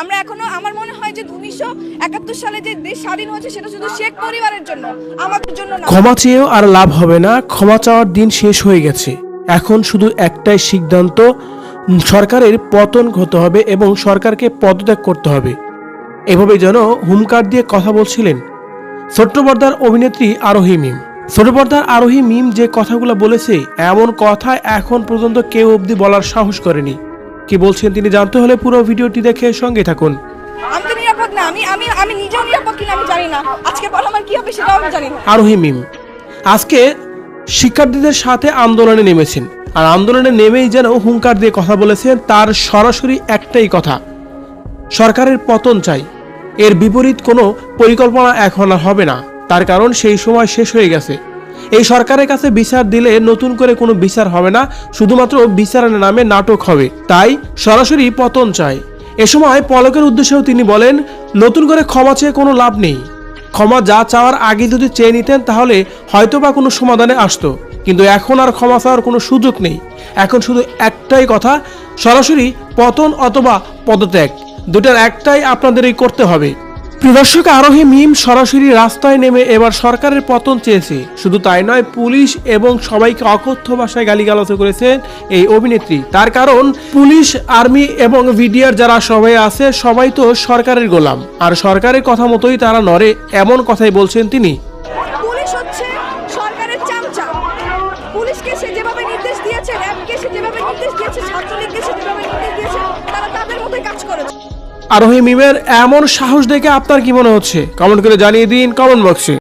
আমরা এখনও, আমার মনে হয় যে উনিশশো একাত্তর সালে যে দেশ স্বাধীন হয়েছে, সেটা শুধু শেখ পরিবারের জন্য, আমাদের জন্য ক্ষমা চেয়েও আর লাভ হবে না, ক্ষমা চাওয়ার দিন শেষ হয়ে গেছে। এখন শুধু একটাই সিদ্ধান্ত, সরকারের পতন হতে হবে এবং সরকারকে পদত্যাগ করতে হবে। এভাবে যেন হুমকার দিয়ে কথা বলছিলেন ছোট্ট পর্দার অভিনেত্রী আরোহী মিম। ছোট পর্দার আরোহী মিম যে কথাগুলো বলেছে, এমন কথা এখন পর্যন্ত কেউ অবধি বলার সাহস করেনি। কি বলছেন তিনি জানতে হলে পুরো ভিডিওটি দেখে সঙ্গে থাকুন। আমি তো নিরাপদ না আমি আমি আমি নিজেও নিরাপদ কিনা আমি জানি না। আজকে পর আমার কি হবে সেটাও আমি জানি না। আরোহী মিম আজকে শিক্ষার্থীদের সাথে আন্দোলনে নেমেছেন। আর আন্দোলনে নেমেই যেন হুঙ্কার দিয়ে কথা বলেছেন তার সরাসরি একটাই কথা সরকারের পতন চাই। এর বিপরীত কোনো পরিকল্পনা এখন আর হবে না। তার কারণ সেই সময় শেষ হয়ে গেছে। এই সরকারের কাছে বিচার দিলে নতুন করে কোনো বিচার হবে না, শুধুমাত্র বিচারের নামে নাটক হবে। তাই সরাসরি পতন চাই এ সময় পলকের উদ্দেশ্যেও তিনি বলেন, নতুন করে ক্ষমা চেয়ে কোনো লাভ নেই। ক্ষমা যা চাওয়ার আগে যদি চেয়ে নিতেন, তাহলে হয়তোবা কোনো সমাধানে আসতো। কিন্তু এখন আর ক্ষমা চাওয়ার কোনো সুযোগ নেই। এখন শুধু একটাই কথা, সরাসরি পতন অথবা পদত্যাগ। দুটার একটাই আপনাদেরই করতে হবে। প্রিদর্শক আরোহী মিম সরাসরি রাস্তায় নেমে এবার সরকারের পতন চেয়েছে। শুধু তাই নয়, পুলিশ এবং সবাইকে অকথ্য ভাষায় গালিগালাজ করেছেন এই অভিনেত্রী। তার কারণ, পুলিশ, আর্মি এবং ভিডিআর যারা সবাই আছে, সবাই তো সরকারের গোলাম। আর সরকারের কথা মতোই তারা নড়ে, এমন কথাই বলছেন তিনি। যেভাবে নির্দেশ দিয়েছে, তারা তাদের মতোই কাজ করেছে। আরোহী মিমের এমন সাহস দেখে আপনার কি মনে হচ্ছে? কমেন্ট করে জানিয়ে দিন কমেন্ট বক্সে।